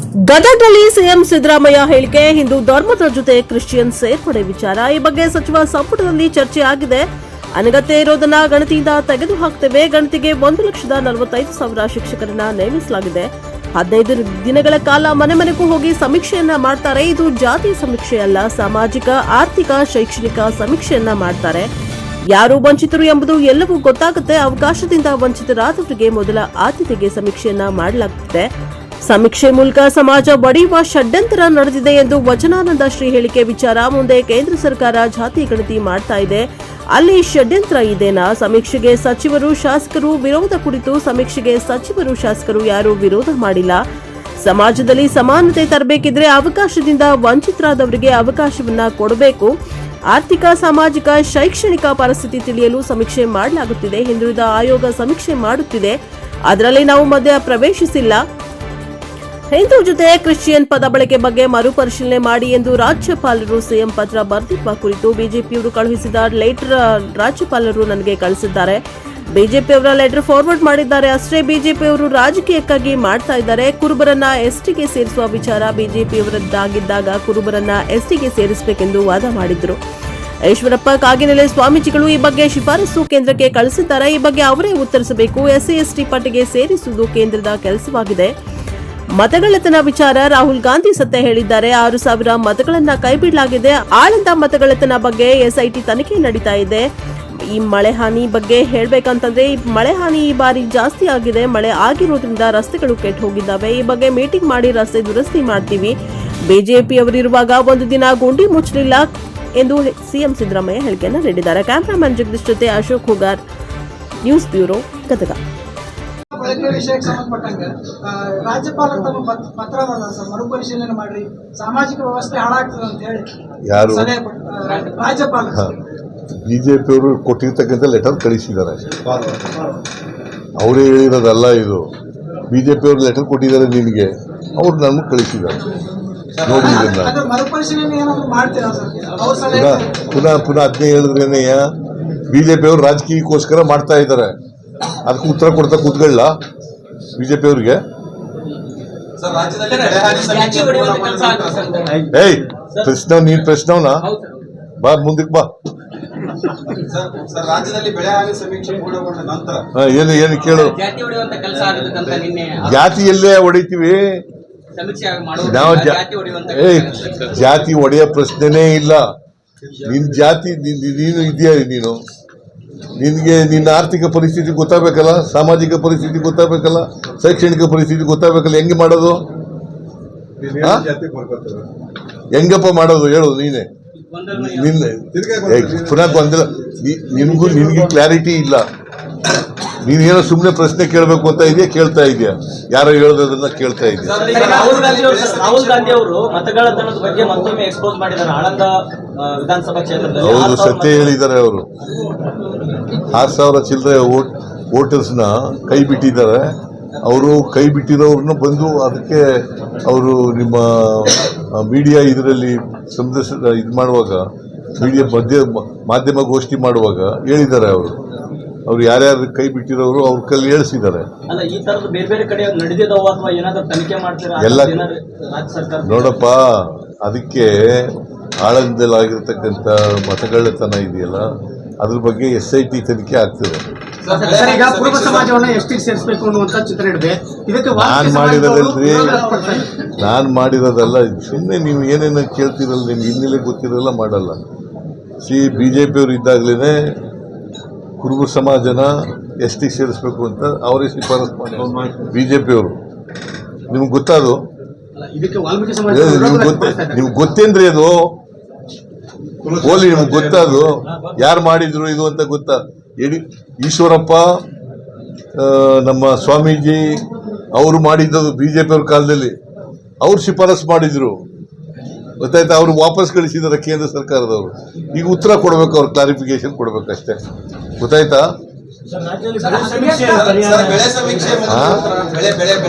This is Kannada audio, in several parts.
ಗದಗದಲ್ಲಿ ಸಿಎಂ ಸಿದ್ದರಾಮಯ್ಯ ಹೇಳಿಕೆ, ಹಿಂದೂ ಧರ್ಮದ ಜೊತೆ ಕ್ರಿಶ್ಚಿಯನ್ ಸೇರ್ಪಡೆ ವಿಚಾರ. ಈ ಬಗ್ಗೆ ಸಚಿವ ಸಂಪುಟದಲ್ಲಿ ಚರ್ಚೆ ಆಗಿದೆ. ಅನಗತ್ಯ ಇರೋದನ್ನ ಗಣತಿಯಿಂದ ತೆಗೆದು ಹಾಕ್ತೇವೆ. ಗಣತಿಗೆ ಒಂದು ಲಕ್ಷದ ನಲವತ್ತೈದು ಸಾವಿರ ಶಿಕ್ಷಕರನ್ನ ನೇಮಿಸಲಾಗಿದೆ. ಹದಿನೈದು ದಿನಗಳ ಕಾಲ ಮನೆ ಮನೆಗೂ ಹೋಗಿ ಸಮೀಕ್ಷೆಯನ್ನ ಮಾಡ್ತಾರೆ. ಇದು ಜಾತಿ ಸಮೀಕ್ಷೆ ಅಲ್ಲ, ಸಾಮಾಜಿಕ, ಆರ್ಥಿಕ, ಶೈಕ್ಷಣಿಕ ಸಮೀಕ್ಷೆಯನ್ನ ಮಾಡ್ತಾರೆ. ಯಾರು ವಂಚಿತರು ಎಂಬುದು ಎಲ್ಲವೂ ಗೊತ್ತಾಗುತ್ತೆ. ಅವಕಾಶದಿಂದ ವಂಚಿತರಾದವರಿಗೆ ಮೊದಲ ಆದ್ಯತೆಗೆ ಸಮೀಕ್ಷೆಯನ್ನ ಮಾಡಲಾಗುತ್ತದೆ ಸಮೀಕ್ಷೆ ಮೂಲಕ ಸಮಾಜ ಒಡೆಯುವ ಷಡ್ಯಂತರ ನಡೆದಿದೆ ಎಂದು ವಚನಾನಂದ ಶ್ರೀ ಹೇಳಿಕೆ ವಿಚಾರ ಮುಂದೆ ಕೇಂದ್ರ ಸರ್ಕಾರ ಜಾತಿ ಗಣತಿ ಮಾಡ್ತಾ ಇದೆ. ಅಲ್ಲಿ ಷಡ್ಯಂತ್ರ ಇದೇನಾ? ಸಮೀಕ್ಷೆಗೆ ಸಚಿವರು ಶಾಸಕರು ವಿರೋಧ ಕುರಿತು ಸಮೀಕ್ಷೆಗೆ ಸಚಿವರು ಶಾಸಕರು ಯಾರೂ ವಿರೋಧ ಮಾಡಿಲ್ಲ. ಸಮಾಜದಲ್ಲಿ ಸಮಾನತೆ ತರಬೇಕಿದ್ರೆ ಅವಕಾಶದಿಂದ ವಂಚಿತರಾದವರಿಗೆ ಅವಕಾಶವನ್ನ ಕೊಡಬೇಕು. ಆರ್ಥಿಕ, ಸಾಮಾಜಿಕ, ಶೈಕ್ಷಣಿಕ ಪರಿಸ್ಥಿತಿ ತಿಳಿಯಲು ಸಮೀಕ್ಷೆ ಮಾಡಲಾಗುತ್ತಿದೆ. ಹಿಂದುಳಿದ ಆಯೋಗ ಸಮೀಕ್ಷೆ ಮಾಡುತ್ತಿದೆ. ಅದರಲ್ಲಿ ನಾವು ಮಧ್ಯ ಪ್ರವೇಶಿಸಿಲ್ಲ ಹಿಂದೂ ಜೊತೆ ಕ್ರಿಶ್ಚಿಯನ್ ಪದ ಬಳಕೆ ಬಗ್ಗೆ ಮರುಪರಿಶೀಲನೆ ಮಾಡಿ ಎಂದು ರಾಜ್ಯಪಾಲರು ಸಿಎಂ ಪತ್ರ ಬರೆದಿರುವ ಕುರಿತು ಬಿಜೆಪಿಯವರು ಕಳುಹಿಸಿದ ಲೆಟರ್ ರಾಜ್ಯಪಾಲರು ನನಗೆ ಕಳಿಸಿದ್ದಾರೆ. ಬಿಜೆಪಿಯವರ ಲೆಟರ್ ಫಾರ್ವರ್ಡ್ ಮಾಡಿದ್ದಾರೆ. ಅಷ್ಟೇ ಬಿಜೆಪಿಯವರು ರಾಜಕೀಯಕ್ಕಾಗಿ ಮಾಡ್ತಾ ಇದ್ದಾರೆ. ಕುರುಬರನ್ನ ಎಸ್ಟಿಗೆ ಸೇರಿಸುವ ವಿಚಾರ ಬಿಜೆಪಿಯವರದ್ದಾಗಿದ್ದಾಗ ಕುರುಬರನ್ನ ಎಸ್ಟಿಗೆ ಸೇರಿಸಬೇಕೆಂದು ವಾದ ಮಾಡಿದ್ರು. ಈಶ್ವರಪ್ಪ ಕಾಗಿನೆಲೆ ಸ್ವಾಮೀಜಿಗಳು ಈ ಬಗ್ಗೆ ಶಿಫಾರಸು ಕೇಂದ್ರಕ್ಕೆ ಕಳಿಸಿದ್ದಾರೆ. ಈ ಬಗ್ಗೆ ಅವರೇ ಉತ್ತರಿಸಬೇಕು. ಎಸ್ಸಿ, ಎಸ್ಟಿ ಪಟ್ಟಿಗೆ ಸೇರಿಸುವುದು ಕೇಂದ್ರದ ಕೆಲಸವಾಗಿದೆ. ಮತಗಳ್ಳತನ ವಿಚಾರ ರಾಹುಲ್ ಗಾಂಧಿ ಸತ್ಯ ಹೇಳಿದ್ದಾರೆ. ಆರು ಸಾವಿರ ಮತಗಳನ್ನ ಕೈಬಿಡಲಾಗಿದೆ. ಆಳಂದ ಮತಗಳತನ ಬಗ್ಗೆ ಎಸ್ಐಟಿ ತನಿಖೆ ನಡೀತಾ ಇದೆ. ಈ ಮಳೆ ಹಾನಿ ಬಗ್ಗೆ ಹೇಳ್ಬೇಕಂತಂದ್ರೆ, ಈ ಮಳೆ ಹಾನಿ ಈ ಬಾರಿ ಜಾಸ್ತಿ ಆಗಿದೆ. ಮಳೆ ಆಗಿರೋದ್ರಿಂದ ರಸ್ತೆಗಳು ಕೆಟ್ಟು ಹೋಗಿದ್ದಾವೆ. ಈ ಬಗ್ಗೆ ಮೀಟಿಂಗ್ ಮಾಡಿ ರಸ್ತೆ ದುರಸ್ತಿ ಮಾಡ್ತೀವಿ. ಬಿಜೆಪಿಯವರಿರುವಾಗ ಒಂದು ದಿನ ಗುಂಡಿ ಮುಚ್ಚಲಿಲ್ಲ ಎಂದು ಸಿಎಂ ಸಿದ್ದರಾಮಯ್ಯ ಹೇಳಿಕೆಯನ್ನು ನೀಡಿದ್ದಾರೆ. ಕ್ಯಾಮರಾಮನ್ ಜಗದೀಶ್ ಜೊತೆ ಅಶೋಕ್ ಹುಗಾರ್, ನ್ಯೂಸ್ ಬ್ಯೂರೋ ಗದಗ ಬಳಕೆ ವಿಷಯಕ್ಕೆ ಸಂಬಂಧಪಟ್ಟಂಗೆ ರಾಜ್ಯಪಾಲರು ತಮ್ಮ ಪತ್- ಪತ್ರ ಬರೆದ ಸರ್ ಮರುಪರಿಶೀಲನೆ ಮಾಡ್ರಿ ಸಾಮಾಜಿಕ ವ್ಯವಸ್ಥೆ ಹಾಳಾಗ್ತದೆ ಅಂತ ಹೇಳಿ ಯಾರು? ಸಲಹೆ ರಾಜ್ಯಪಾಲ ಆ, ರಾಜ್ಯಪಾಲರು. ಬಿ ಜೆ ಪಿಯವರು ಕೊಟ್ಟಿರ್ತಕ್ಕಂಥ ಲೆಟರ್ ಕಳಿಸಿದ್ದಾರೆ ಅವರೇ ಹೇಳಿರೋದಲ್ಲ ಇದು. ಬಿ ಜೆ ಪಿಯವರು ಲೆಟರ್ ಕೊಟ್ಟಿದ್ದಾರೆ ನಿನಗೆ ಅವ್ರು ನಮಗೆ ಕಳಿಸಿದ್ದಾರೆ. ನೋಡಿ ಇದನ್ನ. ಪುನಃ ಪುನಃ ಅದನ್ನೇ ಹೇಳಿದ್ರೇನೆಯ ಬಿ ಜೆ ಪಿಯವರು ರಾಜಕೀಯಕ್ಕೋಸ್ಕರ ಮಾಡ್ತಾ ಇದ್ದಾರೆ. ಅದಕ್ಕೆ ಉತ್ತರ ಕೊಡ್ತಾ ಕೂತ್ಕೊಳ್ಳ ಬಿಜೆಪಿ ಅವರಿಗೆ. ಏಯ್ ಪ್ರಶ್ನೆ ನೀನ್ ಪ್ರಶ್ನವನ ಬಾ ಮುಂದಕ್ಕೆ ಬಾ. ಸರ್ ಸರ್ ರಾಜ್ಯದಲ್ಲಿ ಬೆಳೆ ಸಮೀಕ್ಷೆ ಪೂರ್ಣಗೊಂಡ ನಂತರ ಏನು ಏನು ಕೇಳು. ಜಾತಿ ಎಲ್ಲೇ ಕೆಲಸ ಆಗುತ್ತಂತ ನಿನ್ನೆ ಜಾತಿಯಲ್ಲೇ ಹೊಡಿತೀವಿ ನಾವು ಜಾ- ಜಾತಿ ಹೊಡೆಯುವಂತ ಏಯ್ ಜಾತಿ ಒಡೆಯ ಪ್ರಶ್ನೆನೇ ಇಲ್ಲ. ನಿನ್ ಜಾತಿ ನೀನು ಇದೆಯಾ ನೀನು. ನಿನ್ಗೆ ನಿನ್ನ ಆರ್ಥಿಕ ಪರಿಸ್ಥಿತಿ ಗೊತ್ತಾಗಬೇಕಲ್ಲ ಸಾಮಾಜಿಕ ಪರಿಸ್ಥಿತಿ ಗೊತ್ತಾಗಬೇಕಲ್ಲ ಶೈಕ್ಷಣಿಕ ಪರಿಸ್ಥಿತಿ ಗೊತ್ತಾಗಬೇಕಲ್ಲ ಹೆಂಗೆ ಮಾಡೋದು? ಹೆಂಗಪ್ಪ ಮಾಡೋದು ಹೇಳು ನೀನೆ. ನಿನ್ನೆ. ಪುನಃ ಬಂದಿಲ್ಲ. ನಿನಗೂ ನಿನಗೆ ನಿನ್ಗೆ ಕ್ಲಾರಿಟಿ ಇಲ್ಲ. ನೀನೇನೋ ಸುಮ್ಮನೆ ಪ್ರಶ್ನೆ ಕೇಳಬೇಕು ಅಂತ ಇದೆಯಾ ಕೇಳ್ತಾ ಇದೆಯಾ? ಯಾರೋ ಹೇಳೋದನ್ನ ಕೇಳ್ತಾ ಇದೆಯಾ? ರಾಹುಲ್ ಗಾಂಧಿ ಅವರು ರಾಹುಲ್ ಗಾಂಧಿ ಅವರು ಮತಗಳ್ಳತನದ ಬಗ್ಗೆ ಮತ್ತೊಮ್ಮೆ ಎಕ್ಸ್ಪೋಸ್ ಮಾಡಿದ್ದಾರೆ ಆಳಂದ ವಿಧಾನಸಭಾ ಕ್ಷೇತ್ರದಲ್ಲಿ. ಹೌದು ಸತ್ಯ ಹೇಳಿದ್ದಾರೆ ಅವರು. ಆರು ಸಾವಿರ ಚಿಲ್ಲರೆ ವೋಟ್ ವೋಟರ್ಸ್ನ ಕೈ ಬಿಟ್ಟಿದ್ದಾರೆ. ಅವರು ಕೈ ಬಿಟ್ಟಿರೋರನ್ನ ಬಂದು ಅದಕ್ಕೆ ಅವರು ನಿಮ್ಮ ಮೀಡಿಯಾ ಇದರಲ್ಲಿ ಸಂದರ್ಶನ ಇದು ಮಾಡುವಾಗ ಮೀಡಿಯಾ ಮಧ್ಯ ಮಾಧ್ಯಮ ಗೋಷ್ಠಿ ಮಾಡುವಾಗ ಹೇಳಿದ್ದಾರೆ ಅವರು. ಅವ್ರು ಯಾರ್ಯಾರು ಕೈ ಬಿಟ್ಟಿರೋರು ಅವ್ರ ಕಲ್ಲಿ ಹೇಳಿಸಿದ್ದಾರೆ ಅಲ್ಲ ಈ ತರದ ಬೇರೆ ಬೇರೆ ಕಡೆ ನಡೆದಿದ್ದಾವ ಅಥವಾ ಏನಾದ್ರು ತನಿಖೆ ಮಾಡ್ತೀರಾ? ಎಲ್ಲ- ನೋಡಪ್ಪ ಅದಕ್ಕೆ ಆಳಂದಲಾಗಿರ್ತಕ್ಕಂಥ ಮತಗಳ್ಳತನ ಇದೆಯಲ್ಲ ಅದ್ರ ಬಗ್ಗೆ ಎಸ್ ಐ ಟಿ ತನಿಖೆ ಆಗ್ತದೆ. ನಾನು ಈಗ ಹಾನಿ ಪೂರ್ವ ಸಮೀಕ್ಷೆ ಸೇರಿಸಬೇಕು ಅನ್ನುವಂತ ಚಿತ್ರ ಇದೆ ಇದಕ್ಕೆ ನಾನ್ ವಾಲ್ಮೀಕಿ ಮಾಡಿರೋದಲ್ರಿ ನಾನು ಮಾಡಿರೋದಲ್ಲ ಸುಮ್ಮನೆ ನೀವು ಏನೇನೋ ಕೇಳ್ತಿರಲ್ಲ ನಿಮ್ಗೆ ಹಿನ್ನೆಲೆ ಗೊತ್ತಿರಲ್ಲ ಮಾಡಲ್ಲ. ಸಿ ಬಿ ಜೆ ಪಿಯವರು ಇದ್ದಾಗಲೇ ಕುರುಬ ಸಮಾಜನ ಎಸ್ ಟಿ ಸೇರಿಸ್ಬೇಕು ಅಂತ ಅವರೇ ಶಿಫಾರಸ್ ಮಾಡಿ ಬಿ ಜೆ ಪಿಯವರು ನಿಮ್ಗೆ ಗೊತ್ತಾದು ನಿಮ್ಗೆ ಗೊತ್ತೇನ್ರಿ ಅದು ಓಲಿ ನಿಮ್ಗೆ ಗೊತ್ತಾದು ಯಾರು ಮಾಡಿದ್ರು ಇದು ಅಂತ ಗೊತ್ತಾ? ಯಡಿ ಈಶ್ವರಪ್ಪ ನಮ್ಮ ಸ್ವಾಮೀಜಿ ಅವರು ಮಾಡಿದ್ದು ಬಿ ಜೆ ಪಿಯವ್ರ ಕಾಲದಲ್ಲಿ. ಅವ್ರು ಶಿಫಾರಸ್ ಮಾಡಿದ್ರು. ಗೊತ್ತಾಯ್ತಾ? ಅವ್ರು ವಾಪಸ್ ಕಳಿಸಿದ್ದಾರೆ ಕೇಂದ್ರ ಸರ್ಕಾರದವರು. ಈಗ ಉತ್ತರ ಕೊಡಬೇಕು ಅವ್ರು ಕ್ಲಾರಿಫಿಕೇಶನ್ ಕೊಡ್ಬೇಕಷ್ಟೇ. ಗೊತ್ತಾಯ್ತಾ?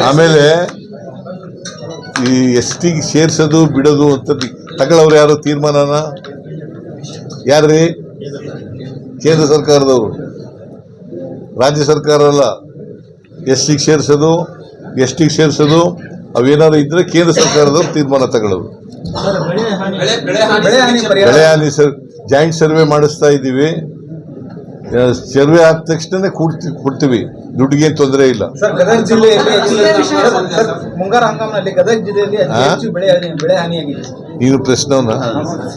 ಆಮೇಲೆ ಈ ಎಸ್ ಟಿಗೆ ಸೇರ್ಸೋದು ಬಿಡೋದು ಅಂತ ತಗೊಳ್ಳೋರು ಯಾರು? ತೀರ್ಮಾನನ? ಯಾರ್ರಿ? ಕೇಂದ್ರ ಸರ್ಕಾರದವರು. ರಾಜ್ಯ ಸರ್ಕಾರ ಅಲ್ಲ. ಎಸ್ ಟಿಗೆ ಸೇರಿಸೋದು ಎಸ್ ಟಿಗೆ ಸೇರಿಸೋದು ಅವೇನಾದ್ರು ಇದ್ರೆ ಕೇಂದ್ರ ಸರ್ಕಾರದವ್ರು ತೀರ್ಮಾನ ತಗೊಳ್ಳೋದು. ಬೆಳೆ ಹಾನಿ ಸರ್. ಜಾಯಿಂಟ್ ಸರ್ವೆ ಮಾಡಿಸ್ತಾ ಇದ್ದೀವಿ. ಸರ್ವೆ ಆದ ತಕ್ಷಣ ಕೊಡ್ತೀವಿ. ದುಡ್ಡಿಗೆ ತೊಂದರೆ ಇಲ್ಲ. ಸರ್ ಗದಗ ಜಿಲ್ಲೆಯಲ್ಲಿ ಇದೇ ಸರ್, ಸರ್, ಮುಂಗಾರು ಹಂಗಾಮಿನಲ್ಲಿ ಗದಗ ಜಿಲ್ಲೆಯಲ್ಲಿ? ಹೆಚ್ಚು ಬೆಳೆ ಬೆಳೆ ಹಾನಿಯಾಗಿದೆ ನೀನು ಪ್ರಶ್ನವನ್ನ? ಸರ್.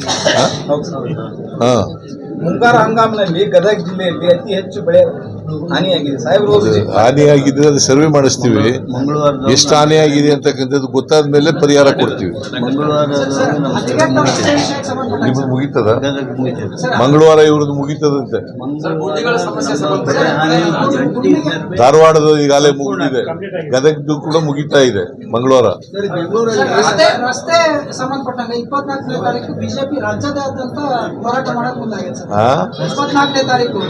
ಹಾ ಮುಂಗಾರು ಹಂಗಾಮಿನಲ್ಲಿ ಗದಗ ಜಿಲ್ಲೆಯಲ್ಲಿ ಅತಿ ಹೆಚ್ಚು ಬೆಳೆ ಹಾನಿಯಾಗಿದೆ. ಸಾಹೇಬರು ಅದು ಸರ್ವೆ ಮಾಡಿಸ್ತೀವಿ. ಎಷ್ಟು ಹಾನಿಯಾಗಿದೆ ಅಂತಕ್ಕಂಥದ್ದು ಗೊತ್ತಾದ ಮೇಲೆ ಪರಿಹಾರ ಕೊಡ್ತೀವಿ. ನಿಮ್ದು ಮುಗೀತದ? ಮಂಗಳವಾರ ಇವ್ರದ್ದು ಮುಗೀತದಂತೆ. ಸಂಬಂಧ ಧಾರವಾಡದ ಈಗಾಗಲೇ ಮುಗಿದಿದೆ. ಗದಗದ್ದು ಕೂಡ ಮುಗಿತಾ ಇದೆ ಮಂಗಳವಾರ. ಸಂಬಂಧಪಟ್ಟಂಗೆ ಇಪ್ಪತ್ನಾಲ್ಕನೇ ತಾರೀಕು ಬಿಜೆಪಿ ಹೋರಾಟ ಮಾಡಕ್ ಮುಂದಾಗಿದೆ ಸರ್. ಹಾ ಇಪ್ಪತ್ನಾಲ್ಕನೇ ತಾರೀಕು.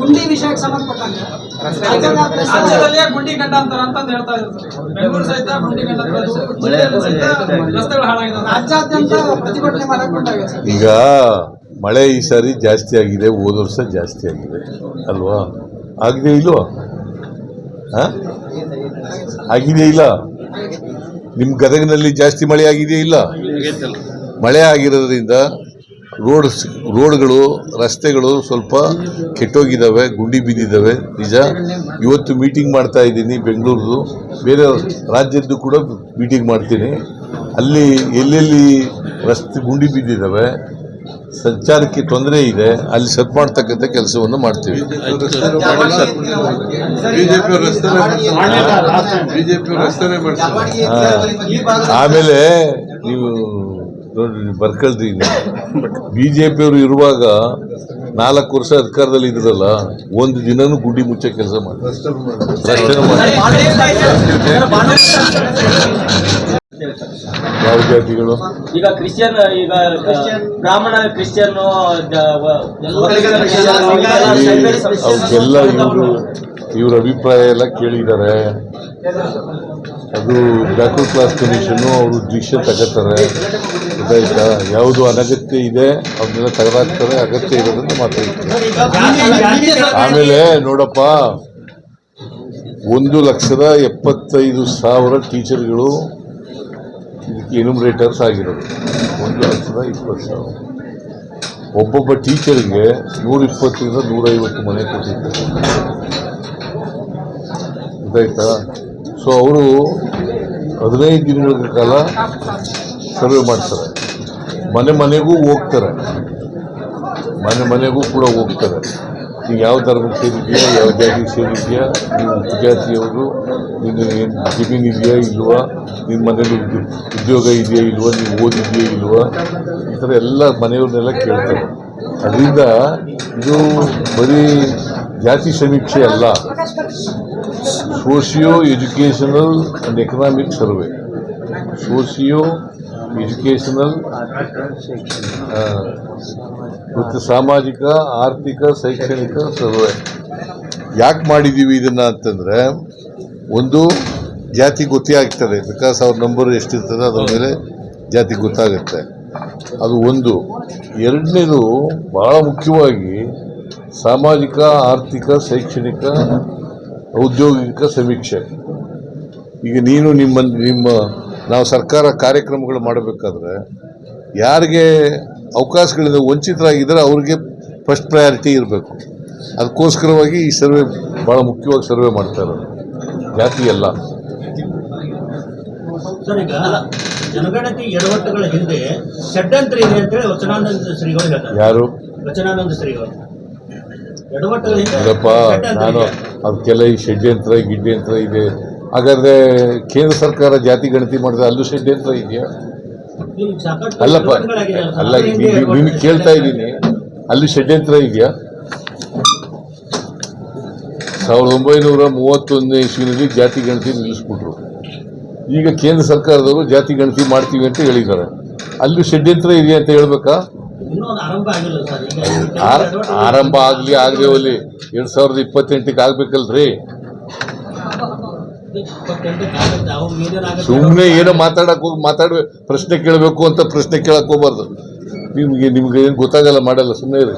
ಗುಂಡಿ ವಿಷಯಕ್ಕೆ ಸಂಬಂಧಪಟ್ಟಂಗೆ ರಾಜ್ಯದಾದ್ಯಂತ ರಾಜ್ಯದಲ್ಲಿಯೇ ಗುಂಡಿ ಗಂಡಾಂತರ ಅಂತ ಹೇಳ್ತಾ ಇದ್ದಾರೆ ಸರ್. ಬೆಂಗಳೂರು ಸಹಿತ ಗುಂಡಿ ಗಂಡಾಂತರ ಜಿಲ್ಲೆಯಲ್ಲೂ ಸಹಿತ ರಸ್ತೆಗಳು ಹಾಳಾಗಿದ್ದಾವೆ. ರಾಜ್ಯಾದ್ಯಂತ ಪ್ರತಿಭಟನೆ ಮಾಡಕ್ ಮುಂದಾಗಿದೆ ಸರ್. ಈಗ ಮಳೆ ಈ ಸಾರಿ ಜಾಸ್ತಿ ಆಗಿದೆ ಹೋದ ವರ್ಷ ಜಾಸ್ತಿ ಆಗಿದೆ. ಅಲ್ವಾ? ಆಗಿದೆ ಇಲ್ವ? ಹಾ? ಆಗಿದೆ ಇಲ್ಲ? ನಿಮ್ಮ ಗದಗಿನಲ್ಲಿ ಜಾಸ್ತಿ ಮಳೆ ಆಗಿದೆಯಾ ಇಲ್ಲ? ಮಳೆ ಆಗಿರೋದ್ರಿಂದ ರೋಡ್ ರೋಡ್ಗಳು ರಸ್ತೆಗಳು ಸ್ವಲ್ಪ ಕೆಟ್ಟೋಗಿದ್ದಾವೆ ಗುಂಡಿ ಬಿದ್ದಿದ್ದಾವೆ ನಿಜ. ಇವತ್ತು ಮೀಟಿಂಗ್ ಮಾಡ್ತಾ ಇದ್ದೀನಿ ಬೆಂಗಳೂರದು. ಬೇರೆ ರಾಜ್ಯದ್ದು ಕೂಡ ಮೀಟಿಂಗ್ ಮಾಡ್ತೀನಿ. ಅಲ್ಲಿ ಎಲ್ಲೆಲ್ಲಿ ರಸ್ತೆ ಗುಂಡಿ ಬಿದ್ದಿದ್ದಾವೆ ಸಂಚಾರಕ್ಕೆ ತೊಂದರೆ ಇದೆ ಅಲ್ಲಿ ಸತ್ ಮಾಡ್ತಕ್ಕಂಥ ಕೆಲಸವನ್ನು ಮಾಡ್ತೀವಿ. ಬಿಜೆಪಿ ಬಿಜೆಪಿ ರಸ್ತೆನೆ ಮಾಡ್ತಾರೆ. ಹಾ. ಆಮೇಲೆ ನೀವು ನೋಡ್ರಿ ಬರ್ಕಳ್ರಿ ಪಿಯವರು ಇರುವಾಗ ನಾಲ್ಕು ವರ್ಷ ಅಧಿಕಾರದಲ್ಲಿ ಇದ್ರಲ್ಲ ಒಂದು ದಿನನೂ ಗುಡ್ಡಿ ಮುಚ್ಚೋ ಕೆಲಸ ಮಾಡಿ ರಸ್ತೆನೂ ಯಾವ ಜಾತಿಗಳು? ಈಗ ಕ್ರಿಶ್ಚಿಯನ್ ಈಗ ಬ್ರಾಹ್ಮಣ ಕ್ರಿಶ್ಚಿಯನ್ ಅವ್ರಿಗೆಲ್ಲ ಇವರು ಇವ್ರ ಅಭಿಪ್ರಾಯ ಎಲ್ಲ ಕೇಳಿದ್ದಾರೆ. ಅದು ಬ್ಯಾಕ್ವರ್ಡ್ ಕ್ಲಾಸ್ ಕಮಿಷನ್ನು ಅವರು ಡಿಸಿಷನ್ ತಗೋತಾರೆ. ಗೊತ್ತಾಯ್ತಾ? ಯಾವುದು ಅನಗತ್ಯ ಇದೆ ಅವನ್ನೆಲ್ಲ ತೆಗೆದಾಕ್ತಾರೆ, ಅಗತ್ಯ ಇರೋದನ್ನು ಮಾತಾಡ್ತಾರೆ. ಆಮೇಲೆ ನೋಡಪ್ಪ, ಒಂದು ಲಕ್ಷದ ಎಪ್ಪತ್ತೈದು ಸಾವಿರ ಟೀಚರ್ಗಳು ಇದಕ್ಕೆ ಎನುಮರೇಟರ್ಸ್ ಆಗಿರೋದು. ಒಂದು ಲಕ್ಷದ ಇಪ್ಪತ್ತು ಸಾವಿರ. ಒಬ್ಬೊಬ್ಬ ಟೀಚರ್ಗೆ ನೂರ ಇಪ್ಪತ್ತರಿಂದ ನೂರೈವತ್ತು ಮನೆ ಕೊಟ್ಟಿದ್ದಾರೆ ಗೊತ್ತಾಯ್ತಾ? ಸೊ ಅವರು ಹದಿನೈದು ದಿನಗಳ ಕಾಲ ಸರ್ವೆ ಮಾಡ್ತಾರೆ. ಮನೆ ಮನೆಗೂ ಹೋಗ್ತಾರೆ. ಮನೆ ಮನೆಗೂ ಕೂಡ ಹೋಗ್ತಾರೆ. ನೀವು ಯಾವ ಧರ್ಮಕ್ಕೆ ಸೇರಿದೆಯಾ ಯಾವ ಜಾತಿಗೆ ಸೇರಿದೆಯಾ ನೀವು ಉಪಜಾತಿಯವರು? ನಿನ್ನ ಏನು ಜಮೀನು ಇದೆಯಾ ಇಲ್ವಾ? ನಿಮ್ಮ ಮನೇಲಿ ಉದ್ಯೋ- ಉದ್ಯೋಗ ಇದೆಯಾ ಇಲ್ವಾ? ನೀವು ಓದಿದೆಯಾ ಇಲ್ವಾ? ಈ ಥರ ಎಲ್ಲ ಮನೆಯವ್ರನ್ನೆಲ್ಲ ಕೇಳ್ತಾರೆ. ಅದರಿಂದ ಇದು ಬರೀ ಜಾತಿ ಸಮೀಕ್ಷೆ ಅಲ್ಲ. Socio educational and economic survey socio educational ಮತ್ತು ಸಾಮಾಜಿಕ, ಆರ್ಥಿಕ, ಶೈಕ್ಷಣಿಕ ಸರ್ವೆ ಯಾಕೆ ಮಾಡಿದ್ದೀವಿ ಇದನ್ನು ಅಂತಂದರೆ, ಒಂದು ಜಾತಿ ಗೊತ್ತೇ ಆಗ್ತದೆ. ಬಿಕಾಸ್ ಅವ್ರ ನಂಬರ್ ಎಷ್ಟಿರ್ತದೆ ಅದರ ಮೇಲೆ ಜಾತಿ ಗೊತ್ತಾಗುತ್ತೆ. ಅದು ಒಂದು. ಎರಡನೇದು ಭಾಳ ಮುಖ್ಯವಾಗಿ ಸಾಮಾಜಿಕ ಆರ್ಥಿಕ ಶೈಕ್ಷಣಿಕ ಔದ್ಯೋಗಿಕ ಸಮೀಕ್ಷೆ. ಈಗ ನೀನು ನಿಮ್ಮ ನಿಮ್ಮ ನಾವು ಸರ್ಕಾರ ಕಾರ್ಯಕ್ರಮಗಳು ಮಾಡಬೇಕಾದ್ರೆ ಯಾರಿಗೆ ಅವಕಾಶಗಳಿಂದ ವಂಚಿತರಾಗಿದ್ದರೆ ಅವ್ರಿಗೆ ಫಸ್ಟ್ ಪ್ರಯಾರಿಟಿ ಇರಬೇಕು. ಅದಕ್ಕೋಸ್ಕರವಾಗಿ ಈ ಸರ್ವೆ ಭಾಳ ಮುಖ್ಯವಾಗಿ ಸರ್ವೆ ಮಾಡ್ತಾರೆ ಜಾತಿ ಎಲ್ಲ ಜನಗಣತಿ ಎಡವಟ್ಟುಗಳ ಹಿಂದೆ ಷಡ್ಯಂತ್ರ ಇದೆ ಅಂತೇಳಿ ವಚನಾನಂದ ಶ್ರೀಗಳು ಹೇಳ್ತಾರೆ. ಯಾರು? ವಚನಾನಂದ ಶ್ರೀಗಳು. ಇದಪ್ಪ ನಾನು. ಅದಕ್ಕೆಲ್ಲ ಈ ಷಡ್ಯಂತ್ರ ಗಿಡ್ಯಂತ್ರ ಇದೆ. ಹಾಗಾದ್ರೆ ಕೇಂದ್ರ ಸರ್ಕಾರ ಜಾತಿ ಗಣತಿ ಮಾಡಿದ್ರೆ ಅಲ್ಲೂ ಷಡ್ಯಂತ್ರ ಇದೆಯಾ? ಅಲ್ಲಪ್ಪ ಅಲ್ಲ ನಿಮಗೆ ಕೇಳ್ತಾ ಇದ್ದೀನಿ. ಅಲ್ಲಿ ಷಡ್ಯಂತ್ರ ಇದೆಯಾ? ಸಾವಿರದ ಒಂಬೈನೂರ ಮೂವತ್ತೊಂದನೇ ಇಸ್ವಿನಲ್ಲಿ ಜಾತಿ ಗಣತಿ ನಿಲ್ಲಿಸ್ಬಿಟ್ರು. ಈಗ ಕೇಂದ್ರ ಸರ್ಕಾರದವರು ಜಾತಿ ಗಣತಿ ಮಾಡ್ತೀವಿ ಅಂತ ಹೇಳಿದ್ದಾರೆ. ಅಲ್ಲಿ ಷಡ್ಯಂತ್ರ ಇದೆಯಾ ಅಂತ ಹೇಳ್ಬೇಕಾ? ಆರಂಭ ಆಗಲಿ ಆಗಲಿ ಹೋಗ್ಲಿ. ಎರಡ್ ಸಾವಿರದ ಇಪ್ಪತ್ತೆಂಟಕ್ಕೆ ಆಗ್ಬೇಕಲ್ರಿ? ಸುಮ್ಮನೆ ಏನೋ ಮಾತಾಡಕ್ ಹೋಗಿ ಮಾತಾಡ್ಬೇಕು ಪ್ರಶ್ನೆ ಕೇಳಬೇಕು ಅಂತ ಪ್ರಶ್ನೆ ಕೇಳಕ್ ಹೋಗ್ಬಾರ್ದು. ನಿಮ್ಗೆ ನಿಮ್ಗೆ ಏನು ಗೊತ್ತಾಗಲ್ಲ ಮಾಡಲ್ಲ ಸುಮ್ಮನೆ ಇರಿ.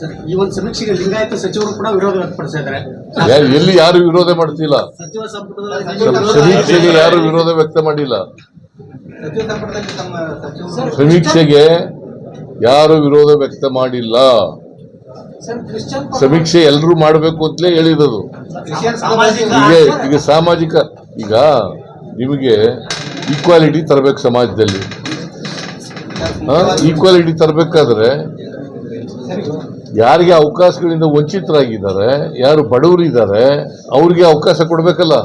ಸರ್ ಈ ಒಂದು ಸಮೀಕ್ಷೆಗೆ ಲಿಂಗಾಯತ ಸಚಿವರು ಕೂಡ ವಿರೋಧ ವ್ಯಕ್ತಪಡಿಸ್ತಾ ಇದ್ದಾರೆ. ಯಾ- ಎಲ್ಲಿ ಯಾರು ವಿರೋಧ ಮಾಡ್ತಿಲ್ಲ? ಸಮೀಕ್ಷೆಗೆ ಯಾರು ವಿರೋಧ ವ್ಯಕ್ತ ಮಾಡಿಲ್ಲ. ಸಮೀಕ್ಷೆಗೆ ಯಾರು ವಿರೋಧ ವ್ಯಕ್ತ ಮಾಡಿಲ್ಲ. ಸಮೀಕ್ಷೆ ಎಲ್ಲರೂ ಮಾಡಬೇಕು ಅಂತಲೇ ಹೇಳಿರೋದು ಈಗ ಈಗ ಸಾಮಾಜಿಕ ಈಗ ನಿಮಗೆ ಈಕ್ವಾಲಿಟಿ ತರಬೇಕು ಸಮಾಜದಲ್ಲಿ. ಈಕ್ವಾಲಿಟಿ ತರಬೇಕಾದ್ರೆ ಯಾರಿಗೆ ಅವಕಾಶಗಳಿಂದ ವಂಚಿತರಾಗಿದ್ದಾರೆ ಯಾರು ಬಡವರಿದ್ದಾರೆ ಅವ್ರಿಗೆ ಅವಕಾಶ ಕೊಡಬೇಕಲ್ಲ.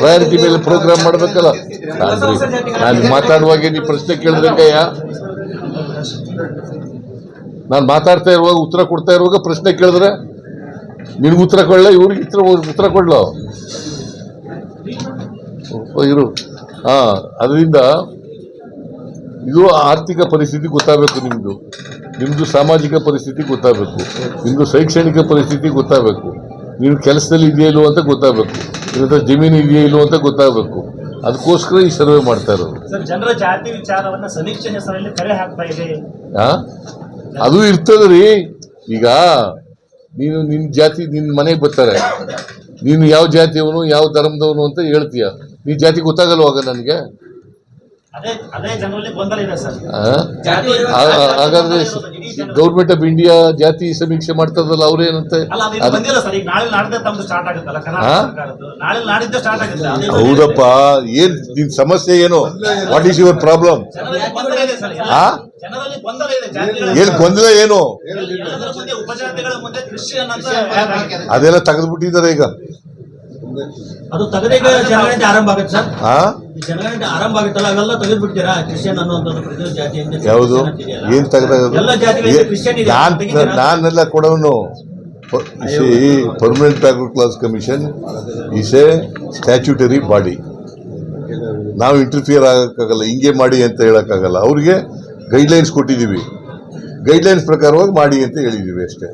ಪ್ರಯಾರಿಟಿ ಮೇಲೆ ಪ್ರೋಗ್ರಾಮ್ ಮಾಡಬೇಕಲ್ಲ. ನಾನು ಮಾತಾಡುವಾಗ ನೀವು ಪ್ರಶ್ನೆ ಕೇಳಿದ್ರಂಗಯ್ಯ ನಾನು ಮಾತಾಡ್ತಾ ಇರುವಾಗ ಉತ್ತರ ಕೊಡ್ತಾ ಇರುವಾಗ ಪ್ರಶ್ನೆ ಕೇಳಿದ್ರೆ ನಿನ್ಗೆ ಉತ್ತರ ಕೊಡಲ? ಇವ್ರಿಗೆ ಉತ್ತರ ಉತ್ತರ ಕೊಡ್ಲೋ? ಇರು. ಹಾಂ ಅದರಿಂದ ಇದು ಆರ್ಥಿಕ ಪರಿಸ್ಥಿತಿ ಗೊತ್ತಾಗಬೇಕು ನಿಮ್ಮದು ನಿಮ್ಮದು ಸಾಮಾಜಿಕ ಪರಿಸ್ಥಿತಿ ಗೊತ್ತಾಗಬೇಕು. ನಿಮ್ಮದು ಶೈಕ್ಷಣಿಕ ಪರಿಸ್ಥಿತಿ ಗೊತ್ತಾಗಬೇಕು. ನೀವು ಕೆಲಸದಲ್ಲಿ ಇದೆಯಾ ಇಲ್ಲೋ ಅಂತ ಗೊತ್ತಾಗಬೇಕು. ಇದರ ಹತ್ರ ಜಮೀನು ಇದೆಯಾ ಇಲ್ಲೋ ಅಂತ ಗೊತ್ತಾಗಬೇಕು. ಅದಕ್ಕೋಸ್ಕರ ಈ ಸರ್ವೆ ಮಾಡ್ತಾ ಇರೋದು. ಜನರ ಜಾತಿ ವಿಚಾರವನ್ನ ಸಮೀಕ್ಷೆ ಹೆಸರಲ್ಲಿ ಕರೆ ಹಾಕ್ತಾ ಇದೆ? ಅದು ಇರ್ತದ್ರಿ. ಈಗ ನೀನು ನಿನ್ನ ಜಾತಿ ನಿನ್ನ ಮನೆಗೆ ಬರ್ತಾರೆ. ನೀನು ಯಾವ ಜಾತಿಯವನು, ಯಾವ ಧರ್ಮದವನು ಅಂತ ಹೇಳ್ತೀಯ. ನೀ ಜಾತಿ ಗೊತ್ತಾಗಲ್ವಾಗ ನನಗೆ? ಹಾಗಾದ್ರೆ ಗೌರ್ಮೆಂಟ್ ಆಫ್ ಇಂಡಿಯಾ ಜಾತಿ ಸಮೀಕ್ಷೆ ಮಾಡ್ತದಲ್ಲ ಅವ್ರೇನಂತೆ? ಅಲ್ಲ ಅದು ಇನ್ನು ಬಂದಿಲ್ಲ ಸರ್. ನಾಳೆ ನಾಡಿದ್ದೆ ತಮ್ದು ಸ್ಟಾರ್ಟ್ ಆಗುತ್ತಲ್ಲ ಕರ್ನಾಟಕ ಹಾ? ನಾಳೆ ನಾಡಿದ್ದೆ ಸ್ಟಾರ್ಟ್ ಆಗುತ್ತೆ. ಹೌದಪ್ಪ. ಏನ್ ನಿನ್ ಸಮಸ್ಯೆ ಏನು? ವಾಟ್ ಈಸ್ ಯುವರ್ ಪ್ರಾಬ್ಲಮ್ ಏನ್ ಗೊಂದಲ ಏನು? ಅದೆಲ್ಲ ತೆಗೆದ್ಬಿಟ್ಟಿದ್ದಾರೆ ಈಗ. ಅದು ತೆಗೆದೀಗ ಜನಗಣತಿ ಆರಂಭ ಆಗುತ್ತೆ ಸರ್. ಆ? ಈ ಜನಗಣತಿ ಆರಂಭ ಆಗುತ್ತಲ್ಲ ಅವೆಲ್ಲ ತೆಗೆದು ಬಿಡ್ತೀರಾ ಕ್ರಿಶ್ಚಿಯನ್ ಅನ್ನುವಂಥದ್ದು ಪ್ರತಿಯೊಂದು ಜಾತಿಯಿಂದ ಯಾವುದು. ಏನ್ ತೆಗೆದಾಗ ಎಲ್ಲ ಜಾತಿಗಳಿಂದ ಕ್ರಿಶ್ಚಿಯನ್ ಇದೆ ನಾನ್ ತೆಗಿತೀರಾ? ನಾನೆಲ್ಲ ಕೊಡೋನು. Permanent backward class commission is a statutory body ನಾವು ಇಂಟರ್ಫಿಯರ್ ಆಗೋಕ್ಕಾಗಲ್ಲ ಹಿಂಗೆ ಮಾಡಿ ಅಂತ ಹೇಳೋಕ್ಕಾಗಲ್ಲ. ಅವ್ರಿಗೆ ಗೈಡ್ಲೈನ್ಸ್ ಕೊಟ್ಟಿದ್ದೀವಿ. ಗೈಡ್ಲೈನ್ಸ್ ಪ್ರಕಾರವಾಗಿ ಮಾಡಿ ಅಂತ ಹೇಳಿದ್ದೀವಿ ಅಷ್ಟೇ.